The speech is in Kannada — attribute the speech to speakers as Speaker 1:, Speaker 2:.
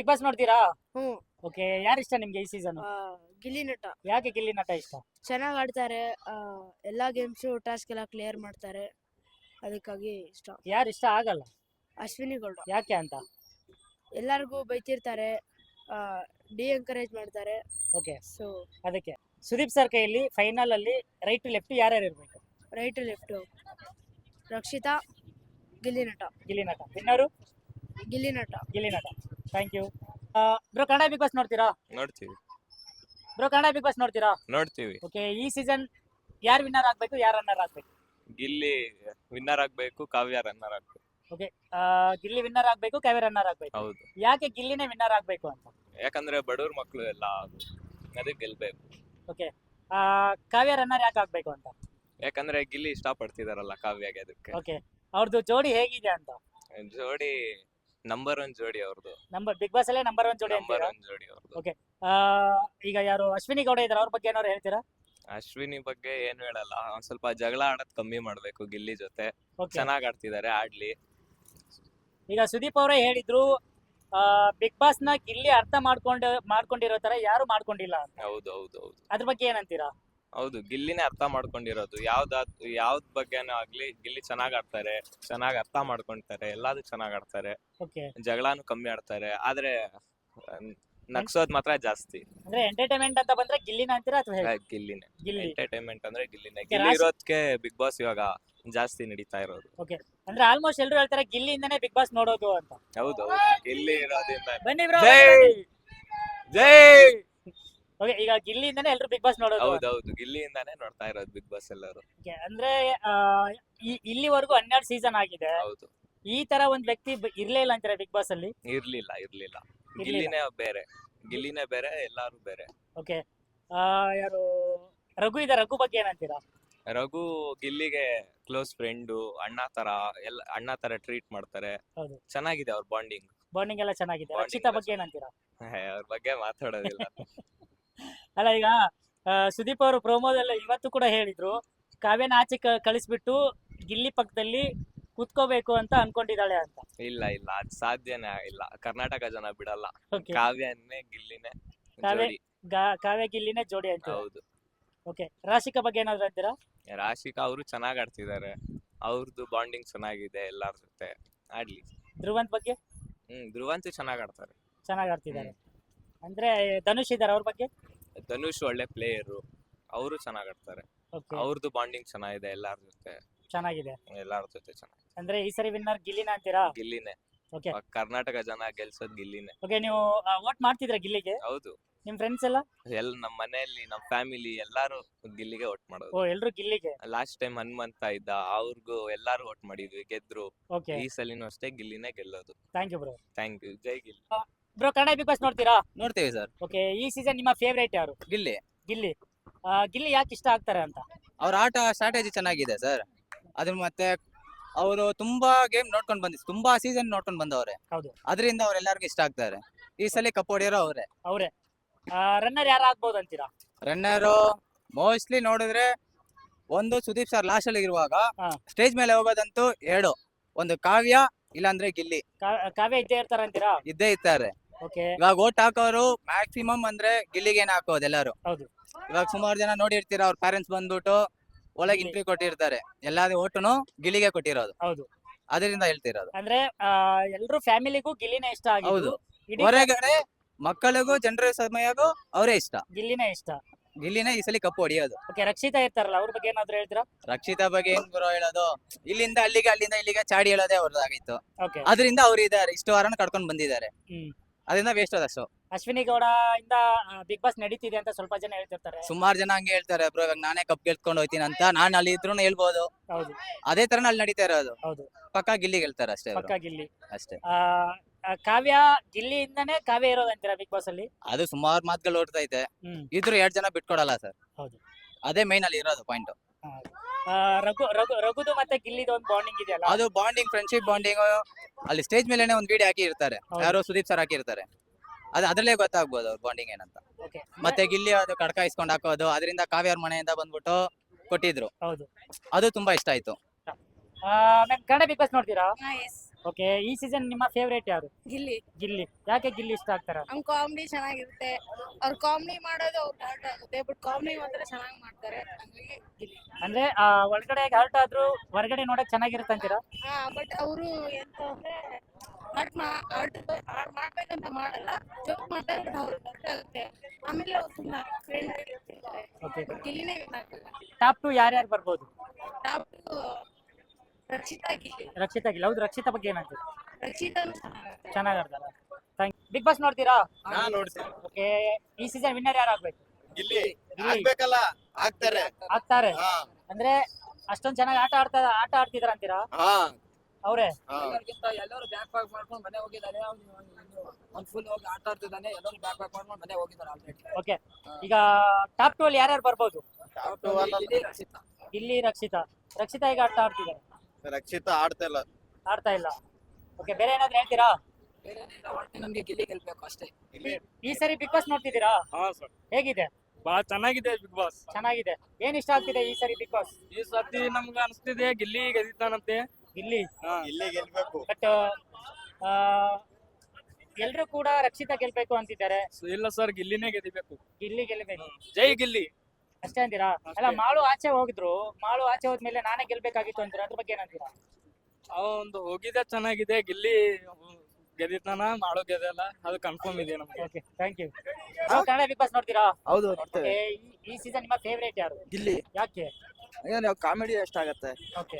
Speaker 1: ಬಿಗ್ ಬಾಸ್ ನೋಡ್ತೀರಾ?
Speaker 2: ಹ್ಮ್
Speaker 1: ಓಕೆ ಯಾರು ಇಷ್ಟ ನಿಮ್ಗೆ ಈ ಸೀಸನ್
Speaker 2: ಗಿಲ್ಲಿ ನಟ.
Speaker 1: ಯಾಕೆ ಗಿಲ್ಲಿ ನಟ ಇಷ್ಟ?
Speaker 2: ಚೆನ್ನಾಗಿ ಆಡ್ತಾರೆ ಆ, ಎಲ್ಲಾ ಗೇಮ್ಸ್ ಟಾಸ್ಕ್ ಎಲ್ಲ ಕ್ಲಿಯರ್ ಮಾಡ್ತಾರೆ. ಅದಕ್ಕಾಗಿ ಇಷ್ಟ.
Speaker 1: ಯಾರು ಇಷ್ಟ? ಆಗಲ್ಲ.
Speaker 2: ಅಶ್ವಿನಿ ಗೌಡ.
Speaker 1: ಯಾಕೆ ಅಂತ?
Speaker 2: ಎಲ್ಲರಿಗೂ ಬೈತಿರ್ತಾರೆ ಡಿ ಎಂಕರೇಜ್ ಮಾಡ್ತಾರೆ.
Speaker 1: ಓಕೆ
Speaker 2: ಸೊ
Speaker 1: ಅದಕ್ಕೆ. ಸುದೀಪ್ ಸರ್ ಕೈಯಲ್ಲಿ ಫೈನಲ್ ಅಲ್ಲಿ ರೈಟ್ ಲೆಫ್ಟ್ ಯಾರ್ಯಾರು ಇರ್ಬೇಕು?
Speaker 2: ರೈಟ್ ಲೆಫ್ಟ್ ರಕ್ಷಿತಾ ಗಿಲ್ಲಿ ನಟ.
Speaker 1: ಗಿಲ್ಲಿ ನಟ. ವಿನ್ನರು
Speaker 2: ಗಿಲ್ಲಿ ನಟ.
Speaker 1: ಗಿಲ್ಲಿ ನಟ. Thank you bro Kannada Bigg Boss ನೋಡ್ತೀರಾ?
Speaker 3: ನೋಡ್ತೀವಿ.
Speaker 1: ಬ್ರೋ ಕನ್ನಡ ಬಿಗ್ ಬಾಸ್ ನೋಡ್ತೀರಾ?
Speaker 3: ನೋಡ್ತೀವಿ.
Speaker 1: ಓಕೆ ಈ ಸೀಸನ್ ಯಾರು ವಿನ್ನರ್ ಆಗ್ಬೇಕು ಯಾರು ರನ್ನರ್ ಆಗ್ಬೇಕು?
Speaker 3: ಗಿಲ್ಲಿ ವಿನ್ನರ್ ಆಗ್ಬೇಕು ಕಾವ್ಯ ರನ್ನರ್ ಆಗ್ಬೇಕು.
Speaker 1: ಓಕೆ ಗಿಲ್ಲಿ ವಿನ್ನರ್ ಆಗ್ಬೇಕು ಕಾವ್ಯ ರನ್ನರ್ ಆಗ್ಬೇಕು.
Speaker 3: ಹೌದು.
Speaker 1: ಯಾಕೆ ಗಿಲ್ಲಿನೇ ವಿನ್ನರ್ ಆಗ್ಬೇಕು ಅಂತ?
Speaker 3: ಯಾಕಂದ್ರೆ ಬಡವ್ರ ಮಕ್ಳು ಎಲ್ಲ ಅದಕ್ಕೆ ಗೆಲ್ಬೇಕು.
Speaker 1: ಓಕೆ ಕಾವ್ಯ ರನ್ನರ್ ಯಾಕೆ ಆಗ್ಬೇಕು ಅಂತ?
Speaker 3: ಯಾಕಂದ್ರೆ ಗಿಲ್ಲಿ ಇಷ್ಟ ಪಡ್ತಿದಾರಲ್ಲ ಕಾವ್ಯಗೆ ಅದಕ್ಕೆ.
Speaker 1: ಓಕೆ ಅವ್ರದ್ದು ಜೋಡಿ ಹೇಗಿದೆ ಅಂತ?
Speaker 3: ಜೋಡಿ ನಂಬರ್ ಒನ್ ಜೋಡಿ ಅವ್ರದ್ದು
Speaker 1: ನಂಬರ್ ಬಿಗ್ ಬಾಸ್ ಅಲ್ಲೇ ನಂಬರ್ ಒನ್ ಜೋಡಿ
Speaker 3: ನಂಬರ್
Speaker 1: ಅಂತೀರಾ?
Speaker 3: ಒನ್ ಜೋಡಿ ಅವ್ರದ್ದು
Speaker 1: Okay. ಆ, ಈಗ ಯಾರು ಅಶ್ವಿನಿ ಗೌಡ ಇದ್ದಾರೆ ಅವ್ರ ಬಗ್ಗೆ ಏನಾದ್ರು ಹೇಳ್ತೀರಾ?
Speaker 3: ಅಶ್ವಿನಿ ಬಗ್ಗೆ ಏನು ಹೇಳಲ್ಲ ಒಂದ್ ಸ್ವಲ್ಪ ಜಗಳ ಆಡೋದ್ ಕಮ್ಮಿ ಮಾಡ್ಬೇಕು ಗಿಲ್ಲಿ ಜೊತೆ.
Speaker 1: ಓಕೆ
Speaker 3: ಚೆನ್ನಾಗ್ ಆಡ್ತಿದಾರೆ ಆಡ್ಲಿ.
Speaker 1: ಈಗ ಸುದೀಪ್ ಅವರೇ ಹೇಳಿದ್ರು ಬಿಗ್ ಬಾಸ್ನ ಗಿಲ್ಲಿ ಅರ್ಥ ಮಾಡ್ಕೊಂಡು ಮಾಡ್ಕೊಂಡಿರೋ ತರ ಯಾರು ಮಾಡ್ಕೊಂಡಿಲ್ಲ ಅಂತ.
Speaker 3: ಹೌದು ಹೌದು ಹೌದು.
Speaker 1: ಅದ್ರ ಬಗ್ಗೆ ಏನಂತೀರಾ
Speaker 3: ಹೌದು ಗಿಲ್ಲಿನೇ ಅರ್ಥ ಮಾಡ್ಕೊಂಡಿರೋದು. ಯಾವ್ದ್ ಯಾವ್ದ್ ಬಗ್ಗೆನೂ ಆಗ್ಲಿ ಗಿಲ್ಲಿ ಚೆನ್ನಾಗ್ ಆಡ್ತಾರೆ ಚೆನ್ನಾಗ್ ಅರ್ಥ ಮಾಡ್ಕೊಂತಾರೆ ಎಲ್ಲಾದು ಚೆನ್ನಾಗ್ ಆಡ್ತಾರೆ.
Speaker 1: ಓಕೆ.
Speaker 3: ಜಗಳಾನು ಕಮ್ಮಿ ಆಡ್ತಾರೆ. ಆದ್ರೆ ಅಹ್, ನಗ್ಸೋದ್ ಮಾತ್ರ ಜಾಸ್ತಿ.
Speaker 1: ಅಂದ್ರೆ ಎಂಟರ್ಟೈನ್ಮೆಂಟ್ ಅಂತ ಬಂದ್ರೆ ಗಿಲ್ಲಿನ ಅಂತೀರಾ ಅಥವಾ ಹೇಗೆ?
Speaker 3: ಗಿಲ್ಲಿನೇ.
Speaker 1: ಗಿಲ್ಲಿ.
Speaker 3: ಎಂಟರ್ಟೈನ್ಮೆಂಟ್ ಅಂದ್ರೆ ಗಿಲ್ಲಿನೇ. ಗಿಲ್ಲಿ ಇರೋದಕ್ಕೆ ಬಿಗ್ ಬಾಸ್ ಇವಾಗ ಜಾಸ್ತಿ ನಡೀತಾ ಇರೋದು.
Speaker 1: ಅಂದ್ರೆ ಆಲ್ಮೋಸ್ಟ್ ಎಲ್ಲರೂ ಹೇಳ್ತಾರೆ ಗಿಲ್ಲಿಯಿಂದನೇ ಬಿಗ್ ಬಾಸ್ ನೋಡೋದು ಅಂತ.
Speaker 3: ಹೌದು ಹೌದು. ಗಿಲ್ಲಿ ಇರೋದ್ರಿಂದ.
Speaker 1: ಬನ್ನಿ ಬ್ರೋ
Speaker 3: ಜೈ! ಜೈ!
Speaker 1: ಓಕೆ ಈಗ ಗಿಲ್ಲಿಯಿಂದನೇ ಎಲ್ಲರೂ ಬಿಗ್ ಬಾಸ್ ನೋಡೋದು
Speaker 3: ಹೌದು ಹೌದು ಗಿಲ್ಲಿಯಿಂದಾನೇ ನೋಡ್ತಾ ಇರೋದು ಬಿಗ್ ಬಾಸ್ ಎಲ್ಲರೂ.
Speaker 1: Okay, ಅಂದ್ರೆ ಆ, ಈ- ಇಲ್ಲಿವರೆಗೂ ಹನ್ನೆರಡು ಸೀಸನ್ ಆಗಿದೆ.
Speaker 3: ಹೌದು.
Speaker 1: ಈ ತರ ಒಂದ್ ವ್ಯಕ್ತಿ ಬ- ಇರ್ಲೇ ಇಲ್ಲ ಅಂತೀರಾ ಬಿಗ್ ಬಾಸ್ ಅಲ್ಲಿ
Speaker 3: ಇರ್ಲಿಲ್ಲ. ಇರ್ಲಿಲ್ಲ. ಗಿಲ್ಲಿನೇ ಬೇರೆ. ಗಿಲ್ಲಿನೇ ಬೇರೆ ಎಲ್ಲಾರು ಬೇರೆ.
Speaker 1: ಓಕೆ ಯಾರು ರಘು ಇದೆ ರಘು ಬಗ್ಗೆ ಏನಂತೀರಾ?
Speaker 3: ರಘು ಗಿಲ್ಲಿಗೆ ಕ್ಲೋಸ್ ಫ್ರೆಂಡು ಅಣ್ಣ ತರ ಎಲ್ಲ ಅಣ್ಣ ತರ ಟ್ರೀಟ್ ಮಾಡ್ತಾರೆ.
Speaker 1: ಹೌದು.
Speaker 3: ಚೆನ್ನಾಗಿದೆ ಅವ್ರ ಬಾಂಡಿಂಗ್
Speaker 1: ಬಾಂಡಿಂಗ್ ಎಲ್ಲ ಚೆನ್ನಾಗಿದೆ.
Speaker 3: Bonding
Speaker 1: ರಕ್ಷಿತಾ
Speaker 3: ಎಲ್ಲ
Speaker 1: ಬಗ್ಗೆ ಏನಂತೀರಾ?
Speaker 3: ಅವ್ರ ಬಗ್ಗೆ ಮಾತಾಡೋದಿಲ್ಲ.
Speaker 1: ಅಲ್ಲ ಈಗ ಸುದೀಪ್ ಅವರು ಪ್ರೋಮೋದಲ್ಲಿ ಇವತ್ತು ಕೂಡ ಹೇಳಿದ್ರು ಕಾವ್ಯನ ಆಚೆ ಕಳಿಸ್ಬಿಟ್ಟು ಗಿಲ್ಲಿ ಪಕ್ಕದಲ್ಲಿ ಕುತ್ಕೋಬೇಕು ಅಂತ ಅನ್ಕೊಂಡಿದ್ದಾಳೆ ಅಂತ.
Speaker 3: ಇಲ್ಲ ಇಲ್ಲ ಅದ್ ಸಾಧ್ಯನೇ ಇಲ್ಲ ಕರ್ನಾಟಕ ಜನ ಬಿಡಲ್ಲ. ಕಾವ್ಯನೇ ಗಿಲ್ಲಿನೇ
Speaker 1: ಕಾವ್ಯ-
Speaker 3: ಜೋಡಿ.
Speaker 1: ಕಾವ್ಯ ಗಿಲ್ಲಿನೇ ಜೋಡಿ ಅಂತ
Speaker 3: ಹೌದು.
Speaker 1: ಓಕೆ ರಾಶಿಕಾ ಬಗ್ಗೆ ಏನಾದ್ರು ಅಂತೀರಾ?
Speaker 3: ರಾಶಿಕಾ ಅವರು ಚೆನ್ನಾಗ್ ಆಡ್ತಿದ್ದಾರೆ. ಅವ್ರದ್ದು ಬಾಂಡಿಂಗ್ ಚೆನ್ನಾಗಿದೆ ಎಲ್ಲಾರ ಜೊತೆ ಆಡ್ಲಿ.
Speaker 1: ಧ್ರುವಂತ್ ಬಗ್ಗೆ?
Speaker 3: ಹ್ಮ್ ಧ್ರುವಂತು ಚೆನ್ನಾಗ್ ಆಡ್ತಾರೆ.
Speaker 1: ಚೆನ್ನಾಗಿ ಆಡ್ತಿದ್ದಾರೆ. ಅಂದ್ರೆ ಧನುಷ್ ಇದ್ದಾರೆ ಅವ್ರ ಬಗ್ಗೆ?
Speaker 3: ಧನುಷ್ ಒಳ್ಳೆ ಪ್ಲೇಯರು ಅವರು ಚೆನ್ನಾಗ್ ಆಡ್ತಾರೆ.
Speaker 1: ಓಕೆ
Speaker 3: ಅವ್ರದ್ದು ಬಾಂಡಿಂಗ್ ಚೆನ್ನಾಗಿದೆ ಎಲ್ಲಾರ ಜೊತೆ.
Speaker 1: ಚೆನ್ನಾಗಿದೆ.
Speaker 3: ಎಲ್ಲಾರ ಜೊತೆ ಚೆನ್ನಾಗಿ.
Speaker 1: ಅಂದ್ರೆ ಈ ಸರಿ ವಿನ್ನರ್ ಗಿಲ್ಲಿನ ಅಂತೀರಾ?
Speaker 3: ಗಿಲ್ಲಿನೇ.
Speaker 1: ಓಕೆ
Speaker 3: ಕರ್ನಾಟಕ ಜನ ಗೆಲ್ಸೋದ್ ಗಿಲ್ಲಿನೇ.
Speaker 1: ಓಕೆ ನೀವು ವೋಟ್ ಮಾಡ್ತಿದ್ರ ಗಿಲ್ಲಿಗೆ?
Speaker 3: ಹೌದು.
Speaker 1: ನಿಮ್ ಫ್ರೆಂಡ್ಸ್ ಎಲ್ಲ?
Speaker 3: ಎಲ್ಲ ನಮ್ಮ ಮನೆಯಲ್ಲಿ ನಮ್ಮ ಫ್ಯಾಮಿಲಿ ಎಲ್ಲಾರು ಗಿಲ್ಲಿಗೆ ಓಟ್
Speaker 1: ಓ
Speaker 3: ಮಾಡೋದು
Speaker 1: ಎಲ್ರು ಗಿಲ್ಲಿಗೆ?
Speaker 3: ಲಾಸ್ಟ್ ಟೈಮ್ ಹನುಮಂತ ಇದ್ದ ಅವ್ರಿಗೂ ಎಲ್ಲಾರು ವೋಟ್ ಮಾಡಿದ್ವಿ ಗೆದ್ರು.
Speaker 1: ಓಕೆ
Speaker 3: ಈ ಸಲಿನೂ ಅಷ್ಟೇ ಗಿಲ್ಲಿನೇ ಗೆಲ್ಲೋದು.
Speaker 1: Thank you bro
Speaker 3: thank you Jai Gilli.
Speaker 1: Bro Kannada Bigg Boss ನೋಡ್ತೀರಾ?
Speaker 4: ನೋಡ್ತೇವೆ ಸರ್
Speaker 1: ಓಕೆ ಈ ಸೀಸನ್ ನಿಮ್ಮ ಫೇವರೇಟ್ ಯಾರು?
Speaker 4: ಗಿಲ್ಲಿ.
Speaker 1: ಗಿಲ್ಲಿ. ಆ, ಗಿಲ್ಲಿ ಯಾಕೆ ಇಷ್ಟ ಆಗ್ತಾರೆ ಅಂತ?
Speaker 4: ಅವ್ರ ಆಟ ಸ್ಟ್ರಾಟಜಿ ಚೆನ್ನಾಗಿದೆ ಸರ್ ಅದ್ರ ಮತ್ತೆ ಅವರು ತುಂಬಾ ಗೇಮ್ ನೋಡ್ಕೊಂಡು ಬಂದಿದ್ರು ತುಂಬಾ ಸೀಸನ್ ನೋಡ್ಕೊಂಡು ಬಂದವ್ರೆ.
Speaker 1: ಹೌದು.
Speaker 4: ಅದರಿಂದ ಅವ್ರೆಲ್ಲರಿಗೂ ಇಷ್ಟ ಆಗ್ತಾರೆ. ಈ ಸಲ ಕಪ್ ಹೊಡೆಯೋರು ಅವರೇ.
Speaker 1: ಅವರೇ. ರನ್ನರ್ ಯಾರು ಆಗ್ಬೋದು ಅಂತೀರಾ?
Speaker 4: ರನ್ನರ್ ಮೋಸ್ಟ್ಲಿ ನೋಡಿದ್ರೆ ಒಂದು ಸುದೀಪ್ ಸರ್ ಲಾಸ್ಟ್ ಅಲ್ಲಿ ಇರುವಾಗ
Speaker 1: ಹಾ.
Speaker 4: ಸ್ಟೇಜ್ ಮೇಲೆ ಹೋಗೋದಂತೂ ಎರಡು. ಒಂದು ಕಾವ್ಯ ಇಲ್ಲಾಂದ್ರೆ ಗಿಲ್ಲಿ.
Speaker 1: ಕಾ- ಕಾವ್ಯ ಇದ್ದೇ ಇರ್ತಾರ ಅಂತೀರಾ
Speaker 4: ಇದ್ದೇ ಇರ್ತಾರೆ.
Speaker 1: ಓಕೆ
Speaker 4: ಇವಾಗ ಓಟ್ ಹಾಕೋರು ಮ್ಯಾಕ್ಸಿಮಮ್ ಅಂದ್ರೆ ಗಿಲ್ಲಿಗೇನೆ ಹಾಕೋದು ಎಲ್ಲರೂ.
Speaker 1: ಹೌದು.
Speaker 4: ಇವಾಗ ಸುಮಾರು ಜನ ನೋಡಿರ್ತೀರ ಅವ್ರ ಪೇರೆಂಟ್ಸ್ ಬಂದ್ಬಿಟ್ಟು ಒಳಗೆ
Speaker 1: ಎಂಟ್ರಿ
Speaker 4: ಇಂಟ್ರಿ ಕೊಟ್ಟಿರ್ತಾರೆ. ಎಲ್ಲಾದ್ರೂ ಓಟುನು ಗಿಲ್ಲಿಗೆ ಕೊಟ್ಟಿರೋದು.
Speaker 1: ಹೌದು.
Speaker 4: ಅದರಿಂದ ಹೇಳ್ತಿರೋದು.
Speaker 1: ಅಂದ್ರೆ ಎಲ್ರು ಫ್ಯಾಮಿಲಿಗೂ ಗಿಲ್ಲಿನೇ ಇಷ್ಟ ಆಗಿದ್ದು.
Speaker 4: ಹೌದು.
Speaker 1: ಇಡೀ
Speaker 4: ಹೊರಗಡೆ ಮಕ್ಕಳಿಗೂ ಜನರ ಸಮಯಗೂ ಅವರೇ ಇಷ್ಟ.
Speaker 1: ಗಿಲ್ಲಿನೇ ಇಷ್ಟ.
Speaker 4: ಗಿಲ್ಲಿನೇ ಈ ಸಲ ಕಪ್ಪು ಹೊಡಿಯೋದು.
Speaker 1: ಓಕೆ ರಕ್ಷಿತಾ ಇರ್ತಾರಲ್ಲ ಅವ್ರ ಬಗ್ಗೆ ಏನಾದ್ರು ಹೇಳ್ತೀರಾ?
Speaker 4: ರಕ್ಷಿತಾ ಬಗ್ಗೆ ಏನ್ ಗುರು ಹೇಳೋದು? ಇಲ್ಲಿಂದ ಅಲ್ಲಿಗೆ ಅಲ್ಲಿಂದ ಇಲ್ಲಿಗೆ ಚಾಡಿ ಹೇಳೋದೇ ಅವ್ರದ್ದಾಗಿತ್ತು
Speaker 1: ಓಕೆ
Speaker 4: ಅದರಿಂದ ಅವ್ರು ಇದಾರೆ ಇಷ್ಟು ವಾರನ ಕಡ್ಕೊಂಡ್ ಬಂದಿದ್ದಾರೆ.
Speaker 1: ಹ್ಮ್.
Speaker 4: ಅದರಿಂದ ವೇಸ್ಟ್ ಅದಷ್ಟು
Speaker 1: ಅಶ್ವಿನಿ ಗೌಡ ಇಂದ ಬಿಗ್ ಬಾಸ್ ನಡೀತಿದೆ ಅಂತ ಸ್ವಲ್ಪ ಜನ ಹೇಳ್ತಿರ್ತಾರೆ.
Speaker 4: ಸುಮಾರು ಜನ ಹಂಗೆ ಹೇಳ್ತಾರೆ ಬ್ರೋ ಇವಾಗ ನಾನೇ ಕಪ್ ಗೆಲ್ತ್ಕೊಂಡು ಹೋಯ್ತೀನಿ ಅಂತ. ನಾನು ಅಲ್ಲಿ ಇದ್ರು ಹೇಳ್ಬೋದು.
Speaker 1: ಹೌದು.
Speaker 4: ಅದೇ ತರ ಅಲ್ಲಿ ನಡೀತಾ ಇರೋದು.
Speaker 1: ಹೌದು.
Speaker 4: ಪಕ್ಕ ಗಿಲ್ಲಿ ಗೆಲ್ತಾರೆ ಅಷ್ಟೇ ಅವ್ರು.
Speaker 1: ಪಕ್ಕ ಗಿಲ್ಲಿ.
Speaker 4: ಅಷ್ಟೇ.
Speaker 1: ಆ, ಆ, ಕಾವ್ಯ ಗಿಲ್ಲಿಯಿಂದನೇ ಕಾವ್ಯ ಇರೋದಂತೀರಾ ಬಿಗ್ ಬಾಸ್ ಅಲ್ಲಿ?
Speaker 4: ಅದು ಸುಮಾರು ಮಾತುಗಳು ಓಡ್ತೈತೆ
Speaker 1: ಹ್ಮ್.
Speaker 4: ಇದ್ರು ಎರಡ್ ಜನ ಬಿಟ್ಕೊಡಲ್ಲ ಸರ್.
Speaker 1: ಹೌದು.
Speaker 4: ಅದೇ ಮೈನ್ ಅಲ್ಲಿ ಇರೋದು ಪಾಯಿಂಟ್
Speaker 1: ರಘು ರಘು ರಘುದು ಮತ್ತೆ ಗಿಲ್ಲಿದು ಒಂದು ಬಾಂಡಿಂಗ್ ಇದೆಯಲ್ಲ?
Speaker 4: ಅದು ಬಾಂಡಿಂಗ್ ಫ್ರೆಂಡ್ಶಿಪ್ ಬಾಂಡಿಂಗ್ ಅಲ್ಲಿ ಸ್ಟೇಜ್ ಮೇಲೆನೆ ಒಂದ್ ವಿಡಿಯೋ ಹಾಕಿರ್ತಾರೆ.
Speaker 1: ಇರ್ತಾರೆ
Speaker 4: ಯಾರು ಸುದೀಪ್ ಸರ್ ಹಾಕಿರ್ತಾರೆ. ಅದು ಅದ್ರಲ್ಲೇ ಗೊತ್ತಾಗ್ಬೋದು ಅವ್ರ ಬಾಂಡಿಂಗ್ ಏನಂತ.
Speaker 1: ಓಕೆ
Speaker 4: ಮತ್ತೆ ಗಿಲ್ಲಿ ಅದು ಕಡ್ಕ ಇಸ್ಕೊಂಡ್ ಹಾಕೋದು ಅದರಿಂದ ಕಾವ್ಯ ಅವ್ರ ಮನೆಯಿಂದ ಬಂದ್ಬಿಟ್ಟು ಕೊಟ್ಟಿದ್ರು.
Speaker 1: ಹೌದು.
Speaker 4: ಅದು ತುಂಬಾ ಇಷ್ಟ ಆಯ್ತು.
Speaker 1: ಮ್ಯಾಮ್ ಕನ್ನಡ ಬಿಗ್ ಬಾಸ್ ನೋಡ್ತೀರಾ? ಓಕೆ ಈ ಸೀಸನ್ ನಿಮ್ಮ ಫೇವ್ರೇಟ್ ಯಾರು?
Speaker 2: ಗಿಲ್ಲಿ.
Speaker 1: ಗಿಲ್ಲಿ. ಯಾಕೆ ಗಿಲ್ಲಿ ಇಷ್ಟ ಆಗ್ತಾರ?
Speaker 2: ನಮ್ ಕಾಮಿಡಿ ಚೆನ್ನಾಗಿರುತ್ತೆ. ಅವ್ರ ಕಾಮಿಡಿ ಮಾಡೋದು ಅವ್ರಿಗೆ ಹರ್ಟ್ ಆಗುತ್ತೆ ಬಟ್ ಕಾಮಿಡಿ ಮಾತ್ರ ಚೆನ್ನಾಗಿ ಮಾಡ್ತಾರೆ. ಹಂಗಾಗಿ ಗಿಲ್ಲಿ.
Speaker 1: ಅಂದ್ರೆ ಆ, ಒಳಗಡೆ ಹರ್ಟ್ ಆದ್ರೂ ಹೊರಗಡೆ ನೋಡಕ್ ಚೆನ್ನಾಗಿರುತ್ತೆ ಅಂತೀರಾ?
Speaker 2: ಹಾ ಬಟ್ ಅವರು ಎಂತ ಅಂದ್ರೆ ಹರ್ಟ್ ಹರ್ಟ್ ಮಾಡ್ಬೇಕಂತ ಮಾಡಲ್ಲ ಜೋಕ್ ಮಾಡ್ತಾರೆ ಬಟ್ ಅವ್ರಿಗೆ ಹರ್ಟ್ ಆಗುತ್ತೆ. ಆಮೇಲೆ ಅವ್ರು ತುಂಬಾ ಫ್ರೆಂಡ್
Speaker 1: ಓಕೆ
Speaker 2: ಗಿಲ್ಲಿನೇ
Speaker 1: ಟಾಪ್ ಟು ಯಾರ್ಯಾರು ಬರ್ಬೋದು?
Speaker 2: ಟಾಪ್ ರಕ್ಷಿತಾ ಗಿಲ್ಲಿ
Speaker 1: ರಕ್ಷಿತಾ ಗಿಲ್ಲಿ ಹೌದು ರಕ್ಷಿತಾ ಬಗ್ಗೆ ಏನಂತ
Speaker 2: ರಕ್ಷಿತಾನು ಚೆನ್ನಾಗುತ್ತೆ
Speaker 1: ಚೆನ್ನಾಗಿ ಆಡ್ತಾರ ಥ್ಯಾಂಕ್ ಬಿಗ್ ಬಾಸ್ ನೋಡ್ತೀರಾ?
Speaker 5: ನಾ ನೋಡ್ತೀನಿ.
Speaker 1: ಓಕೆ ಈ ಸೀಸನ್ ವಿನ್ನರ್ ಯಾರು ಆಗ್ಬೇಕು?
Speaker 5: ಇಲ್ಲಿ. ಆಗ್ಬೇಕಲ್ಲ ಆಗ್ತಾರೆ.
Speaker 1: ಆಗ್ತಾರೆ.
Speaker 5: ಹಾ.
Speaker 1: ಅಂದ್ರೆ ಅಷ್ಟೊಂದ್ ಚೆನ್ನಾಗಿ ಆಟ ಆಡ್ತಾ ಆಟ ಆಡ್ತಿದಾರ ಅಂತೀರಾ?
Speaker 5: ಹಾ.
Speaker 1: ಅವ್ರೆ.
Speaker 5: ಹಾ.
Speaker 6: ಎಲ್ಲರಿಗಿಂತ ಎಲ್ಲರೂ ಬ್ಯಾಕ್ ಪ್ಯಾಕ್ ಮಾಡ್ಕೊಂಡು ಮನೆ ಹೋಗಿದ್ದಾರೆ ಅವ್ನು ಫುಲ್ ಹೋಗಿ ಆಟ ಆಡ್ತಿದ್ದಾನೆ. ಎಲ್ಲರೂ ಬ್ಯಾಕ್ ಪ್ಯಾಕ್ ಮಾಡ್ಕೊಂಡು ಮನೆ ಹೋಗಿದ್ದಾರೆ ಆಲ್ರೆಡಿ
Speaker 1: ಓಕೆ. ಈಗ ಟಾಪ್ ಟು ಅಲ್ಲಿ ಯಾರ್ಯಾರು ಬರ್ಬೋದು?
Speaker 6: ರಕ್ಷಿತಾ.
Speaker 1: ಇಲ್ಲಿ ರಕ್ಷಿತಾ. ರಕ್ಷಿತಾ ಈಗ ಆಟ ಆಡ್ತಿದ್ದಾರೆ
Speaker 5: ರಕ್ಷಿತಾ ಆಡ್ತಾ ಇಲ್ಲ.
Speaker 1: ಆಡ್ತಾ ಇಲ್ಲ. ಓಕೆ ಬೇರೆ ಏನಾದ್ರು ಹೇಳ್ತೀರಾ?
Speaker 6: ನಮ್ಗೆ ಗಿಲ್ಲಿ ಗೆಲ್ಬೇಕು ಅಷ್ಟೇ.
Speaker 5: ಇಲ್ಲಿ
Speaker 1: ಈ ಸರಿ ಬಿಗ್ ಬಾಸ್ ನೋಡ್ತಿದ್ದೀರಾ?
Speaker 7: ಹಾ ಸರ್
Speaker 1: ಹೇಗಿದೆ?
Speaker 7: ಬಹಳ ಚೆನ್ನಾಗಿದೆ ಬಿಗ್ ಬಾಸ್
Speaker 1: ಚೆನ್ನಾಗಿದೆ. ಏನ್ ಇಷ್ಟ ಆಗ್ತಿದೆ ಈ ಸರಿ ಬಿಗ್ ಬಾಸ್
Speaker 7: ಈ ಸರ್ತಿ ನಮ್ಗೆ ಅನಿಸ್ತಿದೆ ಗಿಲ್ಲಿ ಗೆದಿತಾನಂತೆ
Speaker 1: ಗಿಲ್ಲಿ.
Speaker 7: ಹಾ.
Speaker 5: ಇಲ್ಲಿ ಗೆಲ್ಬೇಕು.
Speaker 1: ಬಟ್ ಎಲ್ರು ಕೂಡ ರಕ್ಷಿತ ಗೆಲ್ಬೇಕು ಅಂತಿದ್ದಾರೆ.
Speaker 7: ಸೊ ಇಲ್ಲ ಸರ್ ಗಿಲ್ಲಿನೇ ಗೆದಿಬೇಕು.
Speaker 1: ಗಿಲ್ಲಿ ಗೆಲ್ಬೇಕು.
Speaker 7: ಜೈ ಗಿಲ್ಲಿ.
Speaker 1: ಅಷ್ಟೇ ಅಂತೀರಾ ಅಲ್ಲ ಮಾಳು ಆಚೆ ಹೋಗಿದ್ರು. ಮಾಳು ಆಚೆ ಹೋದ್ಮೇಲೆ ನಾನೇ ಗೆಲ್ಬೇಕಾಗಿತ್ತು ಅಂತೀರಾ ಅದ್ರ ಬಗ್ಗೆ ಏನಂತೀರಾ
Speaker 7: ಅವ ಒಂದು ಹೋಗಿದೆ ಚೆನ್ನಾಗಿದೆ. ಗಿಲ್ಲಿ ಗೆದಿತಾನ ಮಾಡೋ ಗೆದಲ್ಲ. ಅದು ಕನ್ಫರ್ಮ್ ಇದೆ ನಮ್ಗೆ.
Speaker 1: Okay thank you Kannada Bigg Boss ನೋಡ್ತೀರಾ?
Speaker 8: ಹೌದು ನೋಡ್ತೇವೆ.
Speaker 1: Okay, ಈ- ಈ ಸೀಸನ್ ನಿಮ್ಮ ಫೇವರೇಟ್ ಯಾರು?
Speaker 8: ಗಿಲ್ಲಿ.
Speaker 1: ಯಾಕೆ?
Speaker 8: ಏನು ಕಾಮಿಡಿ ಎಷ್ಟಾಗತ್ತೆ
Speaker 1: ಓಕೆ